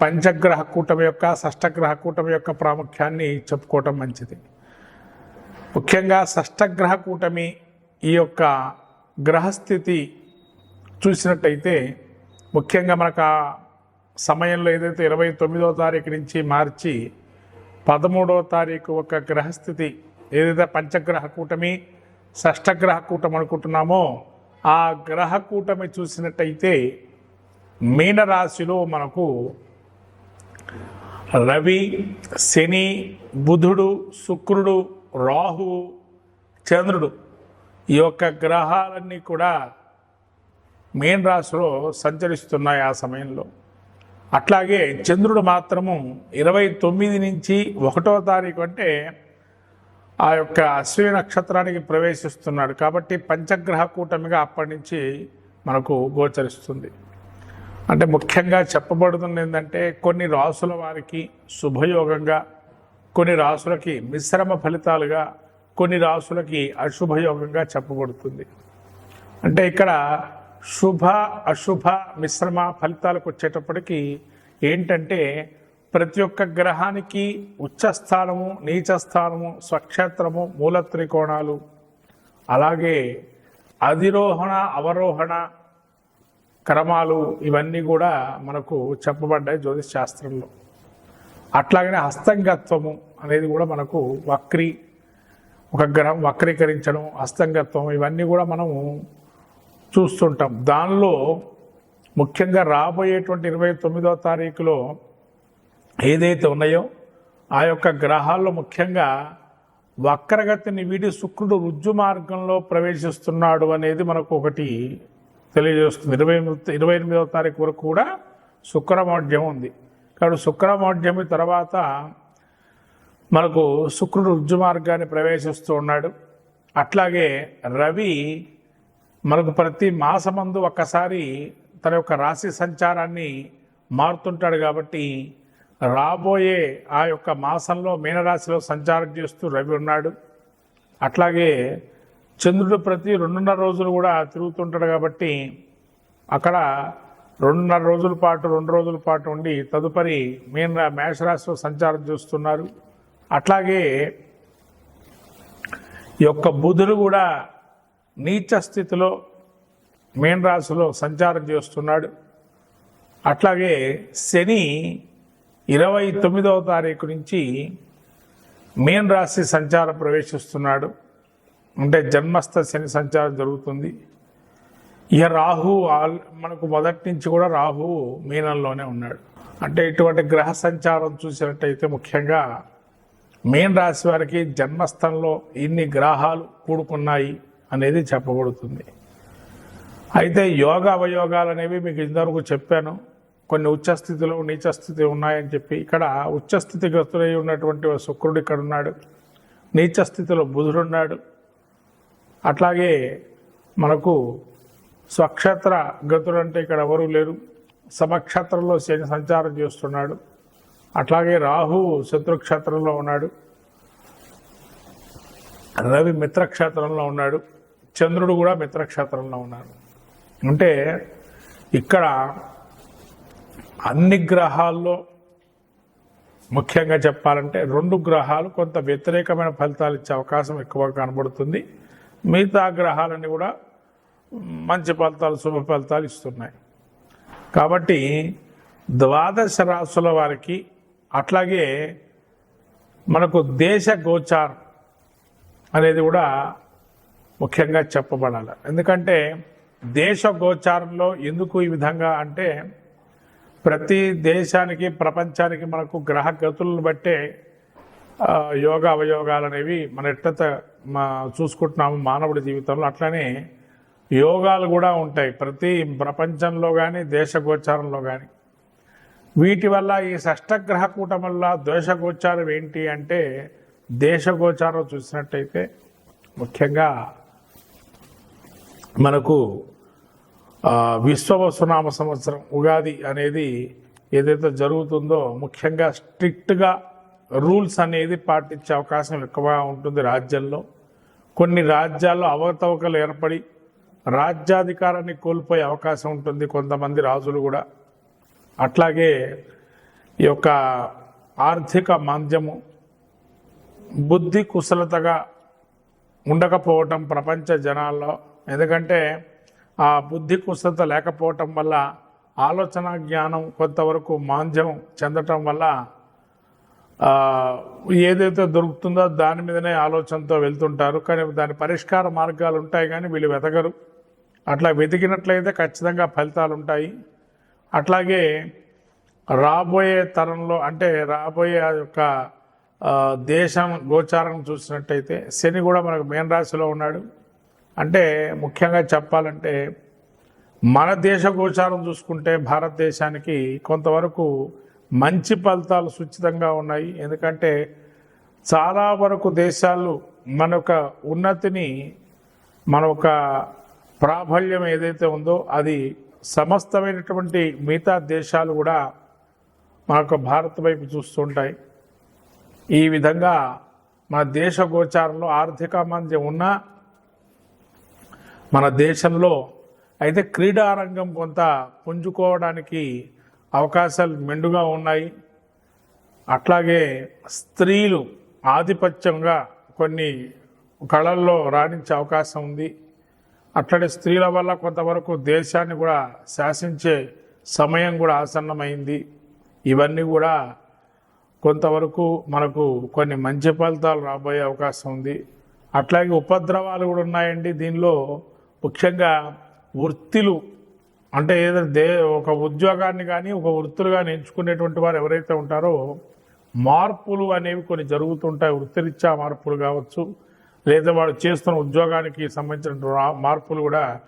పంచగ్రహ కూటమి యొక్క షష్టగ్రహ కూటమి యొక్క ప్రాముఖ్యాన్ని చెప్పుకోవటం మంచిది. ముఖ్యంగా షష్టగ్రహ కూటమి ఈ యొక్క గ్రహస్థితి చూసినట్టయితే ముఖ్యంగా మనకు ఆ సమయంలో ఏదైతే ఇరవై తొమ్మిదో తారీఖు నుంచి మార్చి పదమూడవ తారీఖు ఒక గ్రహస్థితి ఏదైతే పంచగ్రహ కూటమి షష్టగ్రహ కూటమి అనుకుంటున్నామో ఆ గ్రహ కూటమి చూసినట్టయితే మీనరాశిలో మనకు రవి శని బుధుడు శుక్రుడు రాహువు చంద్రుడు ఈ యొక్క గ్రహాలన్నీ కూడా మీన రాశిలో సంచరిస్తున్నాయి ఆ సమయంలో. అట్లాగే చంద్రుడు మాత్రము ఇరవై తొమ్మిది నుంచి ఒకటో తారీఖు అంటే ఆ యొక్క అశ్విని నక్షత్రానికి ప్రవేశిస్తున్నాడు. కాబట్టి పంచగ్రహ కూటమిగా అప్పటి నుంచి మనకు గోచరిస్తుంది. అంటే ముఖ్యంగా చెప్పబడుతుంది ఏంటంటే కొన్ని రాసుల వారికి శుభయోగంగా కొన్ని రాసులకి మిశ్రమ ఫలితాలుగా కొన్ని రాసులకి అశుభయోగంగా చెప్పబడుతుంది. అంటే ఇక్కడ శుభ అశుభ మిశ్రమ ఫలితాలకు వచ్చేటప్పటికి ఏంటంటే ప్రతి ఒక్క గ్రహానికి ఉచ్చస్థానము నీచస్థానము స్వక్షేత్రము మూల త్రికోణాలు అలాగే అధిరోహణ అవరోహణ క్రమాలు ఇవన్నీ కూడా మనకు చెప్పబడ్డాయి జ్యోతిష్ శాస్త్రంలో. అట్లాగనే హస్తంగత్వము అనేది కూడా మనకు వక్రీ ఒక గ్రహం వక్రీకరించడం హస్తంగత్వం ఇవన్నీ కూడా మనము చూస్తుంటాం. దానిలో ముఖ్యంగా రాబోయేటువంటి ఇరవై తొమ్మిదవ తారీఖులో ఏదైతే ఉన్నాయో ఆ యొక్క గ్రహాల్లో ముఖ్యంగా వక్రగతిని వీడి శుక్రుడు రుజ్జు మార్గంలో ప్రవేశిస్తున్నాడు అనేది మనకు ఒకటి తెలియజేస్తుంది. ఇరవై ఎనిమిది ఇరవై ఎనిమిదవ తారీఖు వరకు కూడా శుక్రమౌఢ్యం ఉంది. కాబట్టి శుక్రమౌఢ్యం తర్వాత మనకు శుక్రుడు రుజ్జు మార్గాన్ని ప్రవేశిస్తూ ఉన్నాడు. అట్లాగే రవి మనకు ప్రతి మాసమందు ఒక్కసారి తన యొక్క రాశి సంచారాన్ని మారుతుంటాడు కాబట్టి రాబోయే ఆ యొక్క మాసంలో మీనరాశిలో సంచారం చేస్తూ రవి ఉన్నాడు. అట్లాగే చంద్రుడు ప్రతి రెండున్నర రోజులు కూడా తిరుగుతుంటాడు కాబట్టి అక్కడ రెండున్నర రోజుల పాటు రెండు రోజుల పాటు ఉండి తదుపరి మీన మేషరాశిలో సంచారం చూస్తున్నారు. అట్లాగే ఈ యొక్క బుధుడు కూడా నీచ స్థితిలో మీన రాశిలో సంచారం చేస్తున్నాడు. అట్లాగే శని ఇరవై తొమ్మిదవ తారీఖు నుంచి మీన రాశి సంచారం ప్రవేశిస్తున్నాడు. అంటే జన్మస్థ శని సంచారం జరుగుతుంది. ఇక రాహు ఆల్ మనకు మొదటి నుంచి కూడా రాహు మీనంలోనే ఉన్నాడు. అంటే ఇటువంటి గ్రహ సంచారం చూసినట్టయితే ముఖ్యంగా మీన రాశి వారికి జన్మస్థంలో ఇన్ని గ్రహాలు కూడుకున్నాయి అనేది చెప్పబడుతుంది. అయితే యోగ అవయోగాలు అనేవి మీకు ఇంతవరకు చెప్పాను. కొన్ని ఉచ్చస్థితిలో నీచస్థితి ఉన్నాయని చెప్పి ఇక్కడ ఉచ్చస్థితి గ్రస్తులై ఉన్నటువంటి శుక్రుడు ఇక్కడ ఉన్నాడు. నీచస్థితిలో బుధుడున్నాడు అట్లాగే మనకు స్వక్షేత్ర గతుడు అంటే ఇక్కడ ఎవరూ లేరు. సమక్షేత్రంలో శని సంచారం చేస్తున్నాడు. అట్లాగే రాహు శత్రుక్షేత్రంలో ఉన్నాడు. రవి మిత్రక్షేత్రంలో ఉన్నాడు. చంద్రుడు కూడా మిత్రక్షేత్రంలో ఉన్నాడు. అంటే ఇక్కడ అన్ని గ్రహాల్లో ముఖ్యంగా చెప్పాలంటే రెండు గ్రహాలు కొంత వ్యతిరేకమైన ఫలితాలు ఇచ్చే అవకాశం ఎక్కువగా కనబడుతుంది. మిగతా గ్రహాలన్నీ కూడా మంచి ఫలితాలు శుభ ఫలితాలు ఇస్తున్నాయి. కాబట్టి ద్వాదశ రాసుల వారికి అట్లాగే మనకు దేశ గోచార్ అనేది కూడా ముఖ్యంగా చెప్పబడాలి. ఎందుకంటే దేశ గోచారంలో ఎందుకు ఈ విధంగా అంటే ప్రతి దేశానికి ప్రపంచానికి మనకు గ్రహ గతులను బట్టే యోగ అవయోగాలు అనేవి మన ఎట్ట మా చూసుకుంటున్నాము మానవుడి జీవితంలో అట్లనే యోగాలు కూడా ఉంటాయి. ప్రతి ప్రపంచంలో కానీ దేశగోచారంలో కానీ వీటి వల్ల ఈ షష్టగ్రహ కూటం వల్ల దోషగోచారం ఏంటి అంటే దేశగోచారం చూసినట్టయితే ముఖ్యంగా మనకు విశ్వవసునామ సంవత్సరం ఉగాది అనేది ఏదైతే జరుగుతుందో ముఖ్యంగా స్ట్రిక్ట్గా రూల్స్ అనేది పాటించే అవకాశం ఎక్కువగా ఉంటుంది రాజ్యంలో. కొన్ని రాజ్యాల్లో అవకతవకలు ఏర్పడి రాజ్యాధికారాన్ని కోల్పోయే అవకాశం ఉంటుంది కొంతమంది రాజులు కూడా. అట్లాగే ఈ యొక్క ఆర్థిక మాంద్యము బుద్ధి కుశలతగా ఉండకపోవటం ప్రపంచ జనాల్లో. ఎందుకంటే ఆ బుద్ధి కుశలత లేకపోవటం వల్ల ఆలోచన జ్ఞానం కొంతవరకు మాంద్యం చెందటం వల్ల ఏదైతే దొరుకుతుందో దాని మీదనే ఆలోచనతో వెళ్తుంటారు. కానీ దాని పరిష్కార మార్గాలు ఉంటాయి కానీ వీళ్ళు వెతకరు. అట్లా వెతికినట్లయితే ఖచ్చితంగా ఫలితాలు ఉంటాయి అట్లాగే రాబోయే తరంలో అంటే రాబోయే ఆ యొక్క దేశం గోచారం చూసినట్టయితే శని కూడా మనకు మేన్ రాశిలో ఉన్నాడు. అంటే ముఖ్యంగా చెప్పాలంటే మన దేశ గోచారం చూసుకుంటే భారతదేశానికి కొంతవరకు మంచి ఫలితాలు సుచితంగా ఉన్నాయి. ఎందుకంటే చాలా వరకు దేశాలు మన యొక్క ఉన్నతిని మన ఒక ప్రాబల్యం ఏదైతే ఉందో అది సమస్తమైనటువంటి మిగతా దేశాలు కూడా మన యొక్క భారత్ వైపు చూస్తుంటాయి. ఈ విధంగా మన దేశ గోచారంలో ఆర్థిక మంది ఉన్నా మన దేశంలో అయితే క్రీడారంగం కొంత పుంజుకోవడానికి అవకాశాలు మెండుగా ఉన్నాయి. అట్లాగే స్త్రీలు ఆధిపత్యంగా కొన్ని కళల్లో రాణించే అవకాశం ఉంది. అట్లాగే స్త్రీల వల్ల కొంతవరకు దేశాన్ని కూడా శాసించే సమయం కూడా ఆసన్నమైంది. ఇవన్నీ కూడా కొంతవరకు మనకు కొన్ని మంచి ఫలితాలు రాబోయే అవకాశం ఉంది. అట్లాగే ఉపద్రవాలు కూడా ఉన్నాయండి. దీనిలో ముఖ్యంగా వృత్తిలు అంటే ఏదైనా దే ఒక ఉద్యోగాన్ని కానీ ఒక వృత్తులుగా ఎంచుకునేటువంటి వారు ఎవరైతే ఉంటారో మార్పులు అనేవి కొన్ని జరుగుతుంటాయి. వృత్తిరీత్యా మార్పులు కావచ్చు లేదా వాడు చేస్తున్న ఉద్యోగానికి సంబంధించిన రా- మార్పులు కూడా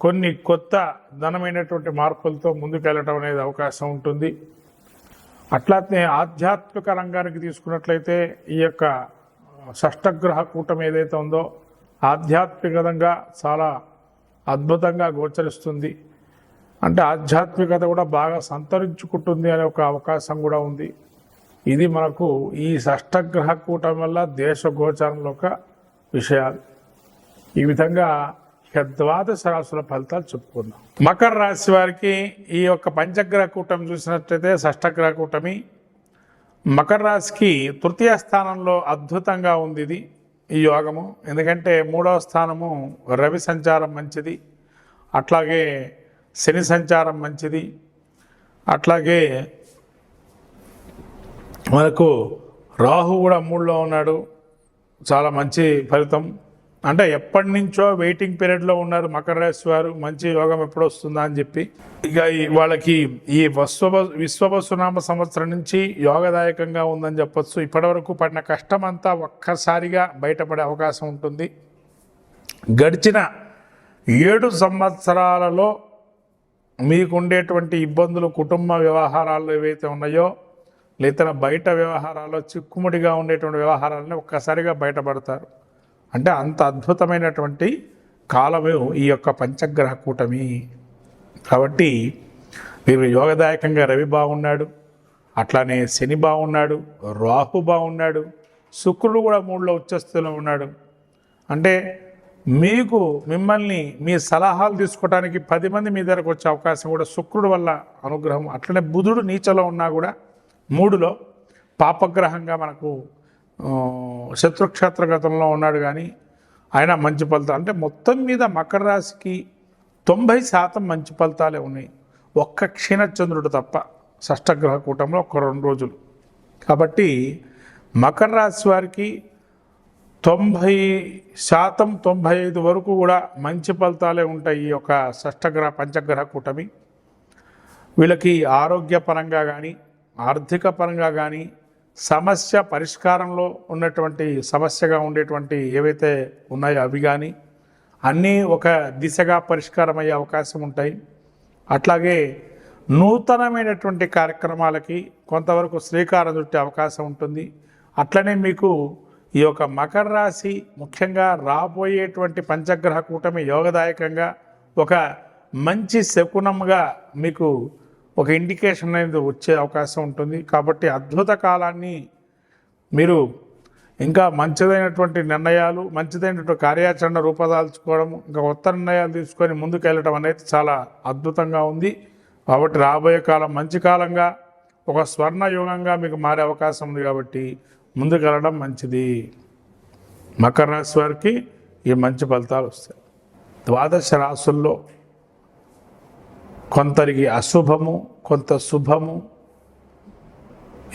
కొన్ని కొత్త ధనమైనటువంటి మార్పులతో ముందుకెళ్ళటం అనేది అవకాశం ఉంటుంది. అట్లానే ఆధ్యాత్మిక రంగానికి తీసుకున్నట్లయితే ఈ యొక్క షష్టగ్రహ కూటం ఏదైతే ఉందో ఆధ్యాత్మికంగా చాలా అద్భుతంగా గోచరిస్తుంది. అంటే ఆధ్యాత్మికత కూడా బాగా సంతరించుకుంటుంది అనే ఒక అవకాశం కూడా ఉంది. ఇది మనకు ఈ షష్టగ్రహ కూటం వల్ల దేశ గోచారంలో ఒక విషయాలు. ఈ విధంగా ఇక ద్వాదశ రాశుల ఫలితాలు చెప్పుకుందాం. మకర రాశి వారికి ఈ యొక్క పంచగ్రహ కూటం చూసినట్లయితే షష్టగ్రహ కూటమి. మకర రాశికి తృతీయ స్థానంలో అద్భుతంగా ఉంది ఇది ఈ యోగము. ఎందుకంటే మూడవ స్థానము రవి సంచారం మంచిది. అట్లాగే శని సంచారం మంచిది. అట్లాగే మనకు రాహు కూడా మూడులో ఉన్నాడు. చాలా మంచి ఫలితం. అంటే ఎప్పటి నుంచో వెయిటింగ్ పీరియడ్లో ఉన్నారు మకర రాశి వారు. మంచి యోగం ఎప్పుడు వస్తుందా అని చెప్పి. ఇక వాళ్ళకి ఈ విశ్వ విశ్వవసునామ సంవత్సరం నుంచి యోగదాయకంగా ఉందని చెప్పొచ్చు. ఇప్పటివరకు పడిన కష్టం అంతా ఒక్కసారిగా బయటపడే అవకాశం ఉంటుంది. గడిచిన ఏడు సంవత్సరాలలో మీకు ఉండేటువంటి ఇబ్బందులు కుటుంబ వ్యవహారాలు ఏవైతే ఉన్నాయో లేదా బయట వ్యవహారాల్లో చిక్కుముడిగా ఉండేటువంటి వ్యవహారాలని ఒక్కసారిగా బయటపడతారు. అంటే అంత అద్భుతమైనటువంటి కాలమే ఈ యొక్క పంచగ్రహ కూటమి. కాబట్టి మీరు యోగదాయకంగా రవి బాగున్నాడు అట్లానే శని బాగున్నాడు రాహు బాగున్నాడు శుక్రుడు కూడా మూడులో ఉచ్చస్థితిలో ఉన్నాడు. అంటే మీకు మిమ్మల్ని మీ సలహాలు తీసుకోవడానికి పది మంది మీ దగ్గరకు వచ్చే అవకాశం కూడా శుక్రుడు వల్ల అనుగ్రహం. అట్లనే బుధుడు నీచలో ఉన్నా కూడా మూడులో పాపగ్రహంగా మనకు శత్రుక్షేత్రగతంలో ఉన్నాడు కానీ ఆయన మంచి ఫలితాలు అంటే మొత్తం మీద మకర రాశికి తొంభై శాతం మంచి ఫలితాలే ఉన్నాయి. ఒక్క క్షీణచంద్రుడు తప్ప షష్టగ్రహ కూటంలో ఒక రెండు రోజులు. కాబట్టి మకర రాశి వారికి తొంభై శాతం తొంభై ఐదు వరకు కూడా మంచి ఫలితాలే ఉంటాయి ఈ యొక్క షష్టగ్రహ పంచగ్రహ కూటమి. వీళ్ళకి ఆరోగ్యపరంగా కానీ ఆర్థిక పరంగా కానీ సమస్య పరిష్కారంలో ఉన్నటువంటి సమస్యగా ఉండేటువంటి ఏవైతే ఉన్నాయో అవి కానీ అన్నీ ఒక దిశగా పరిష్కారం అయ్యే అవకాశం ఉంటాయి. అట్లాగే నూతనమైనటువంటి కార్యక్రమాలకి కొంతవరకు శ్రీకారం చుట్టే అవకాశం ఉంటుంది. అట్లనే మీకు ఈ యొక్క మకర రాశి ముఖ్యంగా రాబోయేటువంటి పంచగ్రహ కూటమి యోగదాయకంగా ఒక మంచి శకునంగా మీకు ఒక ఇండికేషన్ అనేది వచ్చే అవకాశం ఉంటుంది. కాబట్టి అద్భుత కాలాన్ని మీరు ఇంకా మంచిదైనటువంటి నిర్ణయాలు మంచిదైనటువంటి కార్యాచరణ రూపదాల్చుకోవడం ఇంకా కొత్త నిర్ణయాలు తీసుకొని ముందుకు వెళ్ళడం అనేది చాలా అద్భుతంగా ఉంది. కాబట్టి రాబోయే కాలం మంచి కాలంగా ఒక స్వర్ణ యుగంగా మీకు మారే అవకాశం ఉంది కాబట్టి ముందుకు వెళ్ళడం మంచిది. మకర రాశి వారికి ఈ మంచి ఫలితాలు వస్తాయి. ద్వాదశ రాసుల్లో కొంతరికి అశుభము కొంత శుభము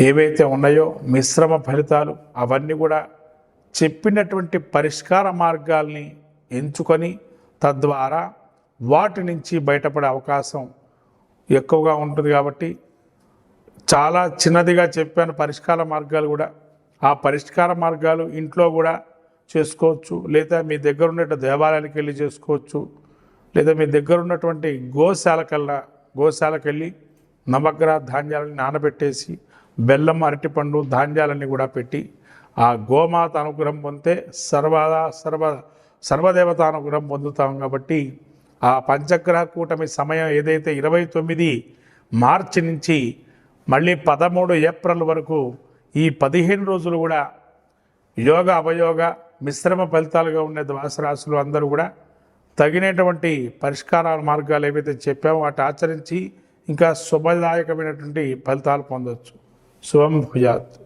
ఏవైతే ఉన్నాయో మిశ్రమ ఫలితాలు అవన్నీ కూడా చెప్పినటువంటి పరిష్కార మార్గాల్ని ఎంచుకొని తద్వారా వాటి నుంచి బయటపడే అవకాశం ఎక్కువగా ఉంటుంది కాబట్టి చాలా చిన్నదిగా చెప్పాను పరిష్కార మార్గాలు కూడా. ఆ పరిష్కార మార్గాలు ఇంట్లో కూడా చేసుకోవచ్చు లేదా మీ దగ్గర ఉన్న దేవాలయానికి వెళ్ళి చేసుకోవచ్చు లేదా మీ దగ్గర ఉన్నటువంటి గోశాలకల్లా గోశాలకు వెళ్ళి నవగ్రహ ధాన్యాలను నానబెట్టేసి బెల్లం అరటిపండు ధాన్యాలన్నీ కూడా పెట్టి ఆ గోమాత అనుగ్రహం పొందితే సర్వదా సర్వ సర్వదేవత అనుగ్రహం పొందుతాం కాబట్టి ఆ పంచగ్రహ కూటమి సమయం ఏదైతే ఇరవై తొమ్మిది మార్చి నుంచి మళ్ళీ పదమూడు ఏప్రిల్ వరకు ఈ పదిహేను రోజులు కూడా యోగ అవయోగ మిశ్రమ ఫలితాలుగా ఉండే ద్వాసరాశులు అందరూ కూడా తగినటువంటి పరిష్కారాల మార్గాలు ఏవైతే చెప్పామో వాటి ఆచరించి ఇంకా శుభదాయకమైనటువంటి ఫలితాలు పొందవచ్చు శుభం భుజాత్.